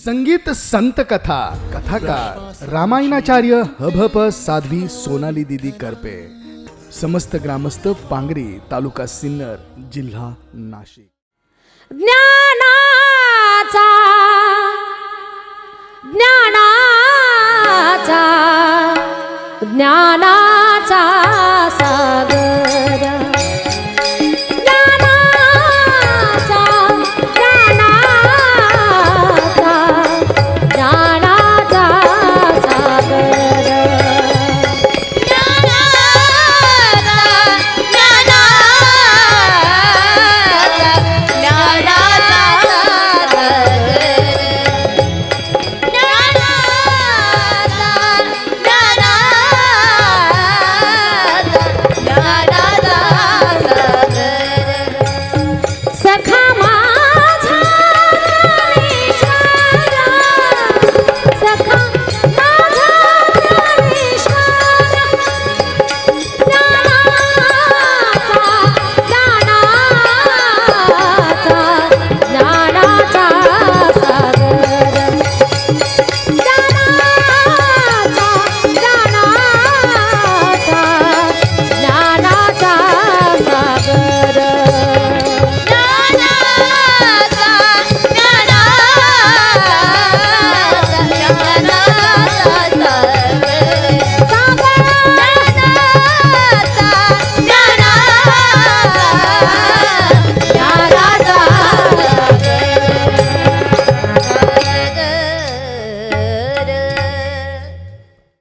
संगीत संत कथा कथाकार रामायणाचार्य हभप साध्वी सोनाली दिदी करपे. समस्त ग्रामस्थ पांगरी तालुका सिन्नर जिल्हा नाशिक. ज्ञानाचा ज्ञानाचा ज्ञानाचा सागर.